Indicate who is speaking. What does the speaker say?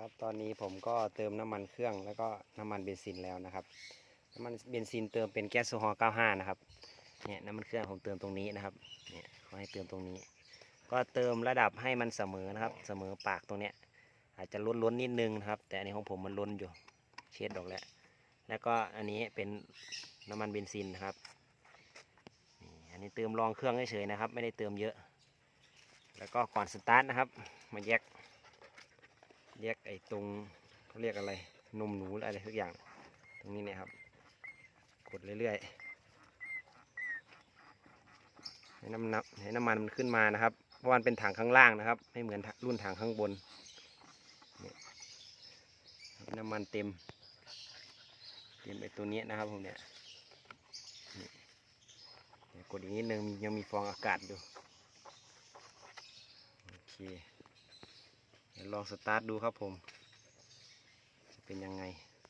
Speaker 1: ครับตอนนี้ผมก็เติมน้ำมันเครื่องแล้วก็น้ำมันเบนซินแล้วนะครับ น้ำมันเบนซินเติมเป็นแก๊สโซฮอล์95 นะครับเนี่ยน้ำมันเครื่องผมเติมตรงนี้นะครับเนี่ยเขาให้เติมตรงนี้ ก็เติมระดับให้มันเสมอนะครับ เสมอปากตรงเนี้ยอาจจะล้นล้นๆนิดนึงนะครับ แต่อันนี้ของผมมันล้นอยู่เช็ดออกแล้ว แล้วก็อันนี้เป็นน้ำมันเบนซินนะครับนี่อันนี้เติมรองเครื่องเฉยๆนะครับ ไม่ได้เติมเยอะ แล้วก็ก่อนสตาร์ทนะครับมาแยก แยกไอ้ตรงเขาเรียกอะไร นมหนูอะไรสักอย่าง ตรงนี้เนี่ยครับ กดเรื่อยๆให้น้ำนับให้น้ำมันมันขึ้นมานะครับ เพราะมันเป็นถังข้างล่างนะครับ ไม่เหมือนรุ่นถังข้างบนนี่น้ำมันเต็ม เต็มไอ้ตัวนี้นะครับผมเนี่ยกดอีกนิดนึงยังมีฟองอากาศอยู่โอเค เดี๋ยวลองสตาร์ทดูครับผม จะเป็นยังไง